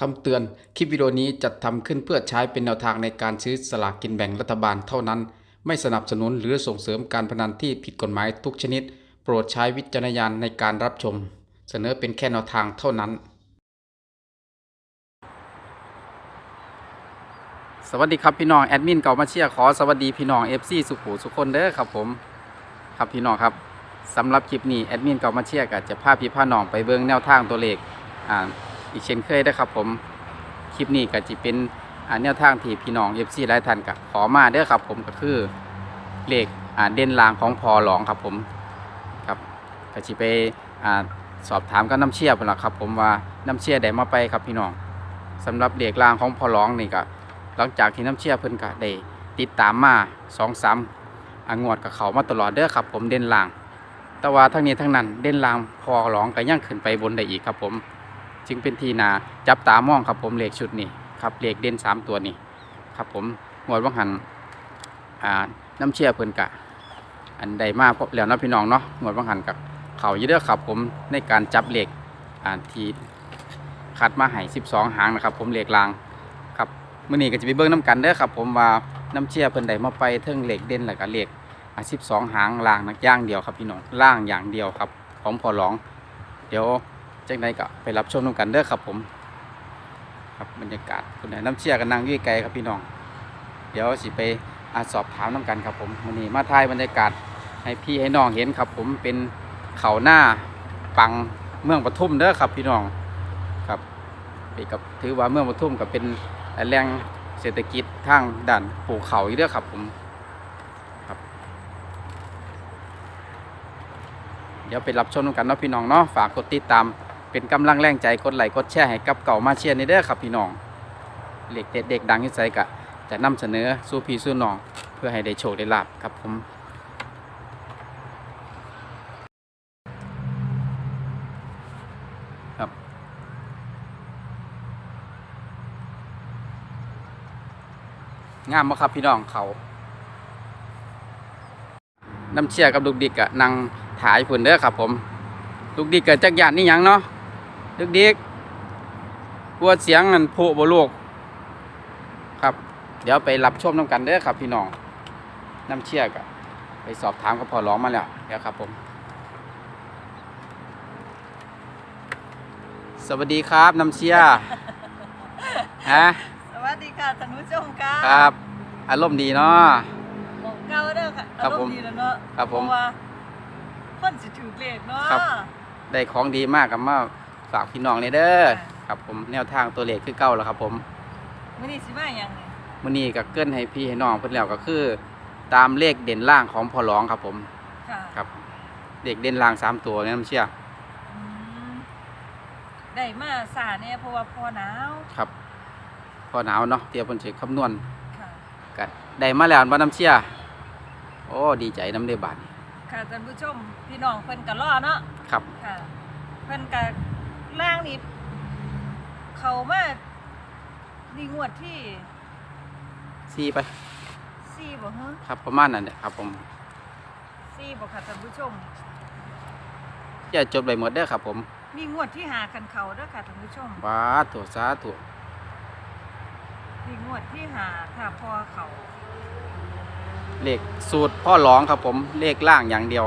คำเตือน คลิปวิดีโอนี้จัดทำขึ้นเพื่อใช้เป็นแนวทางในการซื้อสลากกินแบ่งรัฐบาลเท่านั้น ไม่สนับสนุนหรือส่งเสริมการพนันที่ผิดกฎหมายทุกชนิด โปรดใช้วิจารณญาณในการรับชม เสนอเป็นแค่แนวทางเท่านั้น สวัสดีครับพี่น้องแอดมินเก่ามาเชียร์ขอสวัสดีพี่น้อง FC สุขุสุขคนเด้อครับผมครับพี่น้องครับสำหรับคลิปนี้แอดมินเก่ามาเชียร์ก็จะพาพี่พาน้องไปเบิ่งแนวทางตัวเลขอ่า อีกเช่นเคยนะครับผมคลิปนี้ก็จะเป็นอ่าแนวทางที่พี่น้อง FC หลายท่านก็ขอมาเด้อครับผมก็คือเลขเด่นลางของพอหลองครับผมครับก็จะไปอสอบถามกับน้ำเชียร์พุ่นล่ะครับ ผมว่าน้ำเชียร์ได้มาไปครับพี่น้องสำหรับเลขลางของพอหลองนี่ก็หลังจากที่น้ำเชี่ยเพิ่นก็ได้ติดตามมาสองสามอ่างวดกับเขามาตลอดเด้อครับ ผมเด่นลาง แต่ว่าทั้งนี้ทั้งนั้นเด่นลางพอร้องก็ยังขึ้นไปบนได้อีกครับผม จึงเป็นทีนาจับตามองครับผมเหลขชุดนี้ครับเหลขเด่นสามตัวนี้ครับผมงวดว่างหันอ่าน้ำเชี่ยเพิ่นกะ อันใดมาพบแล้วนาะพี่น้องเนาะงวดว่างหันกับเขาอยู่เด้อครับผมในการจับเหลขอ่าที่คัดมาให้12 หางนะครับ ผมเหลขลางครับมื่อนี้ก็จะไปเบิ่งน้ำกันเด้อครับ ผมว่าน้ำเชี่ยเพิ่นได้มาไปเทิงเหล็กเด่นแล้วก็เหล็กอะ12 หางล่างนักย่างเดียวครับพี่น้องล่างอย่างเดียวครับ ของพอหลอง เดี๋ยว จังไดก็ไปรับชมน้ำกันเด้อครับผม ครับบรรยากาศคุณนน้ำเชี่ยก็นั่งยู่ไกลครับพี่น้อง เดี๋ยวสิไปอาสอบถามน้ำกันครับผมมื่อนี้มาถ่ายบรรยากาศให้พี่ให้น้องเห็นครับ ผมเป็นเขาหน้าปังเมืองปทุมเด้อครับพี่น้องครับไปกับถือว่าเมืองปทุมก็เป็นแรงเศรษฐกิจทางด้านปลูกเขาอีกเด้อครับผมครับ เดี๋ยวไปรับชมกันเนาะพี่น้องเนาะฝากกดติดตาม เป็นกำลังแรงใจกดไลค์กดแชร์ให้กับเก่ามาเชียร์ในเด้อครับพี่น้องเด็กเด็ดเด็กดังที่ใส่กะจะนำเสนอสู้พี่สู้น้อง เพื่อให้ได้โชคได้ลาบครับผมครับงามบ่ครับพี่น้องเขาน้ำเชี่ยกับลูกดิกอะนั่งถ่ายฝุ่นเด้อครับผม ลูกดิกเกิดจากยานนี่ยังเนาะ ลูกดิกกลัวเสียงมันโผบ่ลูกครับ เดี๋ยวไปรับชมน้ำกันเด้อครับ พี่น้องน้ำเชี่ยกะไปสอบถามกับพ่อร้องมาแล้วเดี๋ยวครับผม สวัสดีครับน้ำเชี่ยฮะสวัสดีค่ะท่านผู้ชมค่ะครับ อารมณ์ดีเนาะของเก่าเด้อค่ะครับอารผมมณ์ดีแล้วเนาะครับผมเพาะว่าคนสิถือเลขเนาะครับได้ของดีมากกับมา ฝากพี่น้องเลยเด้อค่ะครับผมแนวทางตัวเลขคือเก่าแล้วครับ ผมมื้อนี้สิมาหยังนี่มื้อนี้ก็เกินให้พี่ให้น้องเพิ่นแล้วก็คือ ตามเลขเด่นล่างของพอร้องครับผมค่ะครับเลขเด่นล่างสามตัวเนี่ยน้ำเชื่ออืมได้มาสาเนี่ยเพราะว่าพอหนาวครับ พอหนาวเนาะเตรียมเพิ่นสิคำนวณค่ะก็ได้มาแล้วบ่น้ำเชื่อโอ้ดีใจน้ำได้บาดนี้ค่ะท่านผู้ชมพี่น้องเพิ่นก็รอเนาะครับ ค่ะ เพิ่นก็ ล่างนี่เขามานี่งวดที่ซีไป4บ่ฮะครับประมาณนั้นแหละครับผม4บ่ค่ะท่านผู้ชม อย่าจดไปหมดเด้อครับ ผมนี่งวดที่หาคันเขาเด้อค่ะท่านผู้ชมบาธุสาธุนี่งวดที่หาถ้าพอเขา เลขสูตรพ่อร้องครับผมเลขล่างอย่างเดียว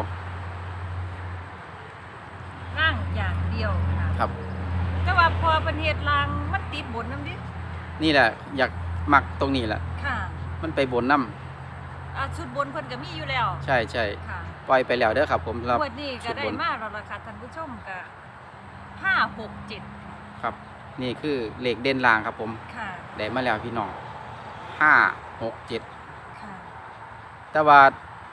ร่างอย่างเดียวค่ะ ครับ แต่ ว่าพอประเทศลางมันติดบนน้ำดินี่แหละ อยากมักตรงนี้แหละ ค่ะมันไปบนน้อ่าชุดบนเพิ่นก็มีอยู่แล้วำใช่ใช่ค่ะปล่อยไปแล้วเด้อครับ ผมรับ งวดนี้ก็ได้ชุดบน มาแล้วล่ะค่ะท่านผู้ชมก็ห้าหกเจ็ดครับ นี่คือเลขเด่นล่างครับผมค่ะได้มาแล้วพี่น้องห้าหกเจ็ดค่ะแต่ว่า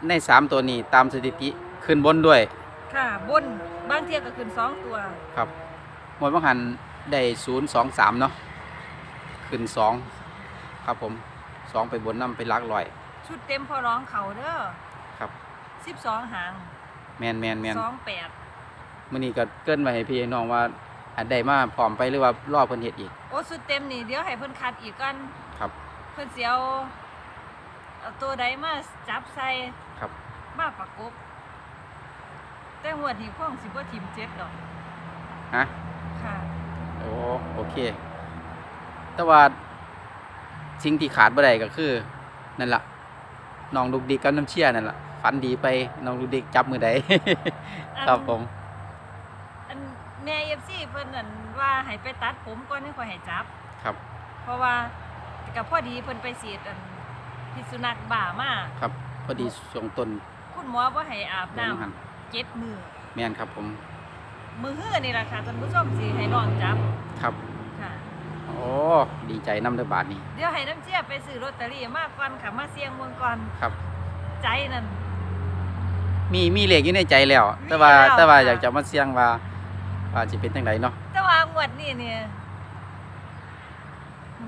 ในสามตัวนี้ตามสถิติขึ้นบนด้วยค่ะบนบางเทียก็ขึ้นสองตัว ครับหมดบังหัน ได้ศูนย์สองสามเนาะขึ้นสองครับผมสองไปบนน้ำไปหลักลอย ชุดเต็มพอร้องเขาเด้อครับ สิบสองหางแมนแมนแมนสองแปดมื่อนี้ก็เกรินไว้ให้พี่ให้น้องว่าอันใดมาพร้อมไปหรือว่ารอเพิ่นเฮ็ดอีก โอ้ชุดเต็มนี่เดี๋ยวให้เพิ่นคัดอีกกันครับ เพิ่นสิเอาเอาตัวใดมาจับใส่ครับ มาประกบแต่งวดนี้คงสิบ่ทิมเจ็ดดอกฮะค่ะโอ้โอเค แต่ว่าสิ่งที่ขาดบ่ได้ก็คือ นั่นล่ะน้องลูกดิกกับน้ำเชี่ยนั่นล่ะฝันดีไปน้องลูกดิกจับมือใดครับผมอันแม่เอฟซีเพิ่นนั่นว่าให้ไปตัดผมก่อนให้ข่อยให้จับ ครับ เพราะว่ากับพอดีเพิ่นไปฉีดอันพิษสุนัขบ้ามาครับพอดีช่วงต้นคุณหมอบ่ให้อาบเดือนน้ำหันเจ็ดมือแม่นครับผม มือฮื้อนี่ล่ะค่ะท่านผู้ชมสิให้น้องจับครับค่ะโอ้ดีใจน้ำเด้อบาทนี้เดี๋ยวให้น้ำเชี่ยไปซื้อลอตเตอรี่มาก่อนค่ะมาเสี่ยงเมืองก่อนครับ ใจนั่น มีมีเลขอยู่ในใจแล้ว แต่ว่ามีแล้วแต่ว่าค่ะ อยากจะมาเสี่ยงว่าว่าสิเป็นจังไดเนาะแต่ว่างวดนี้เนี่ย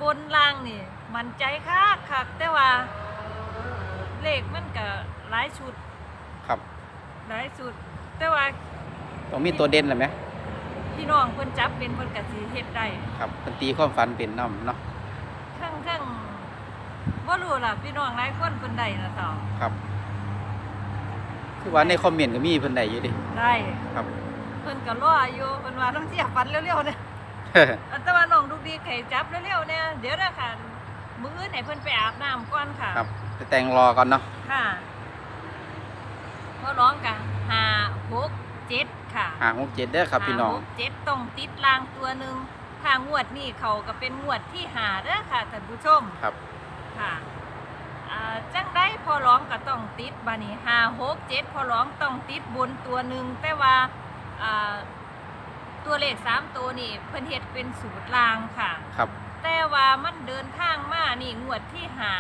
บนล่างนี่ มันใจคักคักแต่ว่า เลขมันก็หลายชุดครับ หลายชุด แต่ว่า ต้องมีตัวเด่นเลยไหมพี่น้องเพิ่นจับเป็นเพิ่นก็สิเฮ็ดได้ครับเพิ่นตีความฝันเป็นน้ำเนาะทั้งทั้งบ่รู้ล่ะพี่น้องหลายคนเพิ่นได้นะต่อครับ คือว่าในคอมเมนต์ก็มีเพิ่นได้อยู่ดิได้ครับ เพิ่นก็รออยู่เพิ่นว่าต้องเสียฟันเร็วๆเนี่ยอันแต่ว่าน้องดูดีไข่จับเร็วๆเนี่ยเดี๋ยวนะค่ะมื้ออื่นให้เพิ่นไปอาบน้ำก่อนค่ะ ครับไปแต่งรอก่อนเนาะค่ะก็ร้องกันห้าหก เจ็ดค่ะหาหกเจ็ดเด้อครับพี่น้องห้าหกเจ็ดต้องติดรางตัวหนึ่งถ้างวดนี่เขาก็เป็นงวดที่หาเด้อค่ะท่านผู้ชมครับค่ะอ่าจังได้พอร้องก็ต้องติดบานี้ห้าหกเจ็ดพอร้องต้องติดบนตัวหนึ่งแต่ว่าอ่าตัวเลขสามตัวนี่เพิ่นเฮ็ดเป็นสูตรลางค่ะ ครับ แต่ว่ามันเดินทางมานี่งวดที่หา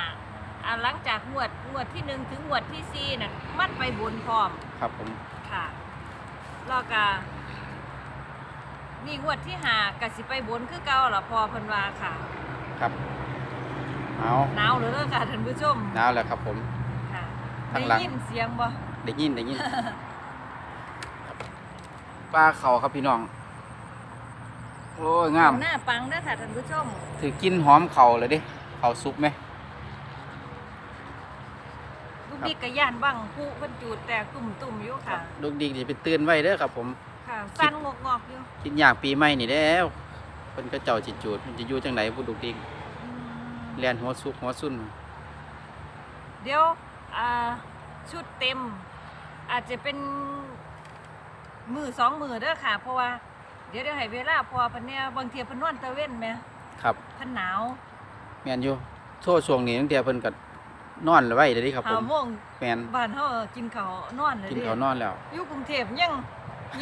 อ่าหลังจากงวดงวดที่หนึ่งถึงงวดที่สี่นั่นมันไปบนพร้อม ครับผม ค่ะ แล้วก็นี่งวดที่หากสิไปบนคือเก่าล่ะพอเพิ่นว่าค่ะครับ เอาหนาวเหลยเด้อค่ะท่านผู้ชมหนาวแล้วครับผม ค่ะข้างหลังได้ยินเสียงบ่ได้ยินได้ยิน ปลาเขาครับพี่น้อง โอ้ยงาม หน้าปังเด้อค่ะท่านผู้ชม ถือกินหอมเขาเลยดิเขาซุปไหม ลูกดิกกะย่านบ้างผู้เพิ่นจูดแต่ตุ่มๆอยู่ค่ะ ลูกดีจะไปเตือนไว้เด้อครับผม ค่ะสั่นงอกๆอยู่กินอยากปีใหม่นี่แล้วเพิ่นก็เจ้าจิจูดมันจะอยู่จังไหนผู้ลูกดีอืมเลียนหัวซุกหัวซุ่นเดี๋ยวอ่าชุดเต็ม อาจจะเป็นมือสองมือเด้อค่ะ เพราะว่า เดี๋ยวเดี๋ยวให้เวลาพอเพันเนี่ยบางเทีเพิ่นนอนตะเว้นไหมครับ เพันหนาว แม่นอยู่โทษช่วงนี้ตั้งแต่เพิ่นก็ นอนไว้เลยเดิครับผหาม โมงแม่นบ้านเฮากินข้าวนอนเลยกินเด้ข้าวนอนแล้ว อยู่กรุงเทพยัง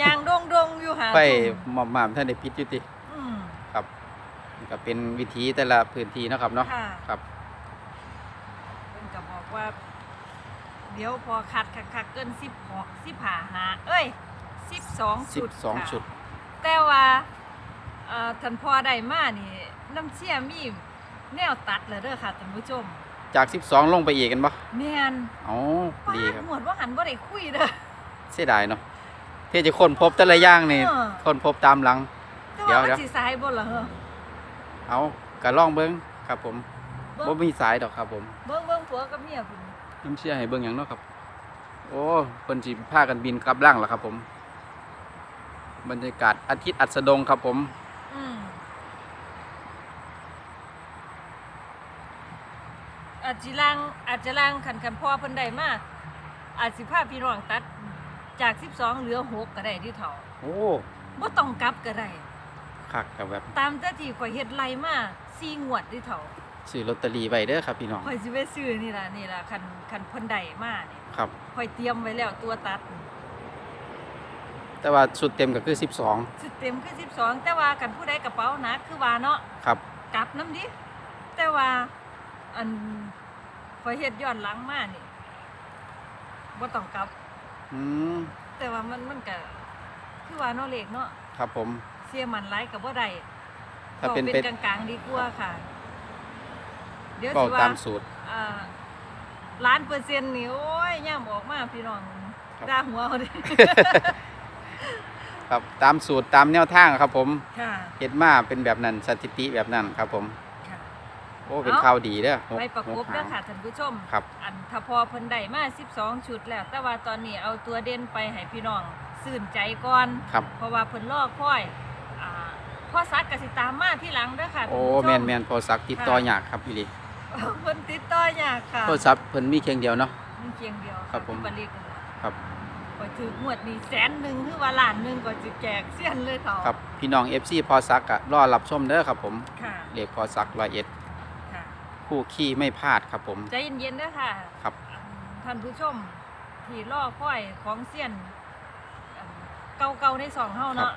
ยางดงดงๆอยู่หาไฟทุ่มหมอมหมามท่านได้ปิดอยู่ติอืมครับมันก็เป็นวิธีแต่ละพื้นที่เนาะครับเนาะค่ะครับ เพิ่นก็บอกว่า เดี๋ยวพอคัดคักๆเกิน10 10หาหาเอ้ย 12ชุดค่ะ12ชุด แต่ว่าเอ่อท่านพ่อได้มานี่ น้ำเชี่ยมีแนวตัดเลยเด้อค่ะท่านผู้ชม จาก 12 ลงไปอีกกันบ่แม่นอ๋อดีครับหมวดว่าหันบ่ได้คุยเด้อเสียดายเนาะที่จะค้นพบแต่ละอย่างนี่เออค้นพบตามหลังแต่เดี๋ยว่าวมันเดี๋ยวสิสายบ่ล่ะเหรอเอากะลองเบิ่งครับผมเบิ่บ่งมีสายดอกครับ ผม เบิ่งเบิ่งผัวกับเมียพุ่นน้ำเชื่อให้เบิ่งหยังเนาะครับ โอ้เพิ่นสิพากันบินกลับล่างแล้วครับผม บรรยากาศอาทิตย์อัสดงครับผมอืม อาจสิล่างอาจจะล่างคันคันพ่อเพิ่นได้มาอาจสิพาพี่น้องตัดจาก 12 เหลือ 6 ก็ได้ที่เฒ่าโอ้บ่ต้องกลับก็ได้คักกับแบบตามแต่ที่ข่อยเฮ็ดไล่มา4งวดที่เฒ่าซื้อลอตเตอรี่ไว้เด้อครับพี่น้องข่อยสิไปซื้อนี่ล่ะนี่ล่ะคันคันเพิ่นได้มานี่ครับข่อยเตรียมไว้แล้วตัวตัด แต่ว่าชุดเต็มก็คือสุดเต็มคือ 12 แต่ว่าคันผู้ใดกระเป๋าหนักคือว่าเนาะ12ครับกลับน้ำดิแต่ว่า อันข่อยเฮ็ดย้อนหลังมานี่บ่ต้องกลับ อืมแต่ว่ามันมันก็คือว่าเนาะเลขเนาะครับผม เสียมันหลายก็บ่ได้ถ้าเป็นก็เป็เป็นนกลางๆดีกว่าค่ะ เดี๋ยวเป้าสิว่าตามสูตร อ่าล้านเปอร์เซ็นต์นี่โอ้ยย่ามออกมาพี่น้องครับ ด่าหัวเขาดิ ครับตามสูตรตามแนวทางครับผมค่ะ เฮ็ดมาเป็นแบบนั้นสถิติแบบนั้นครับผมค่ะโอ้เป็นเอ้าข่าวดีเด้อหกไปประกบหหาเด้องค่ะท่านผู้ชม ครับ อันถ้าพอเพิ่นได้มา 12 ชุดแล้ว แต่ว่าตอนนี้เอาตัวเด่นไปให้พี่น้องสื่นใจก่อน ครับ เพราะว่าเพิ่นรอคอยอ่าพ่อซักกสิตามมาที่หลังเด้อค่ะโอ้ท่านผู้ชแม่นแม่นโทรศัพท์ติดต่อยากครับพี่ลีเพิ่นติดต่อยากค่ะโทรศัพท์เพิ่นมีเคียงเดียวเนาะมีเพียงเดียวะครับผม ที่บันเลขกันล่ะครับ ก็ถือหมวดนี้แสนหนึ่งคือว่าล้านหนึ่งก็จะแจกเสี้ยนเลยเขาครับพี่น้อง FC พอซักอะรอรับชมเด้อครับผมค่ะ เลขพอซักร้อยเอ็ด ค่ะคู่ขี้ไม่พลาดครับผม ใจเย็นๆเด้อค่ะครับอันท่านผู้ชมที่ล่อค่อยของเสี้ยนอันเก่าๆในสองเฮาเนาะ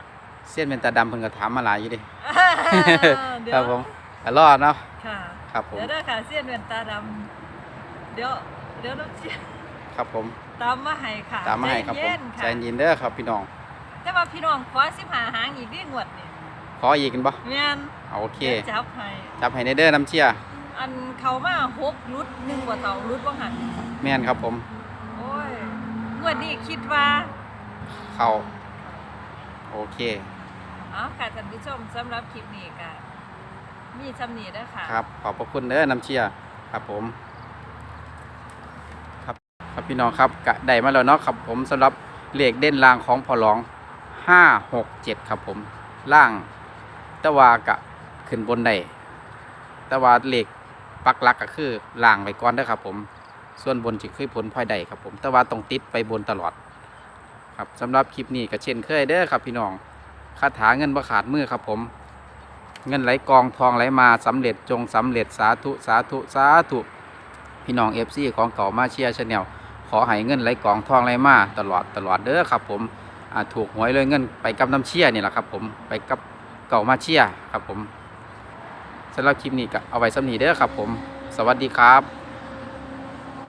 เส้นเป็นตาดำเพิ่นก็ถามมาหลายอยู่ดิเดี๋ยครัวบผมก็รอดเนาะค่ะครับผมเดี๋ยวเด้อค่ะเสี้ยนเป็นตาดำเดี๋ยวเดี๋ยวน้ำเสี้ยนครับผม ตามมาให้ค่ะตามมาให้ครับผมใจเย็นค่ะใจเย็นเด้อครับพี่น้องแต่ว่าพี่น้องขอสิบหาหางอีกดีงวดนี่ขออีกกันบ่แม่นเอาโอเคดี๋ยวจับให้จับให้ในเด้อน้ำเชี่ย อันเขามาหกรุดหนึ่งกว่าเต่ารุดว่าหันแม่นครับผม โอ้ยงวดนี้คิดว่าเข้าโอเค เอ๋อค่ะท่านผู้ชมสำหรับคลิปนี้ก็มีชำนีเด้อค่ะ ครับ ขอบพระคุณเด้อน้ำเชี่ยครับผม ครับครับพี่น้องครับกะได้มาแล้วเนาะครับผมสำหรับเลขเด่นล่างของพอหลองห้าหกเจ็ดครับผม ล่าง แต่ว่ากะขึ้นบนได้แต่ว่าเลข ปักหลักก็คือล่างไปก่อนเด้อครับผมส่วนบนจะคือผลพลอยได้ครับผมแต่ว่าต้องติดไปบนตลอด ครับสำหรับคลิปนี้ก็เช่นเคยเด้อครับพี่น้องคาถาเงินบ่ขาดมือครับผม เงินไหลกองทองไหลมาสำเร็จจงสำเร็จสาธุสาธุสาธุพี่น้องเอฟซีของเก่ามาเชียร์ชาแนลขอให้เงินไหลกองทองไหลมาตลอดตลอดเด้อครับผมถูกหวยเลยเงินไปกับน้ำเชียร์นี่แหละครับผมไปกับเก่ามาเชียร์ครับผม สำหรับคลิปนี้ก็เอาไว้สำนีเด้อครับผม สวัสดีครับ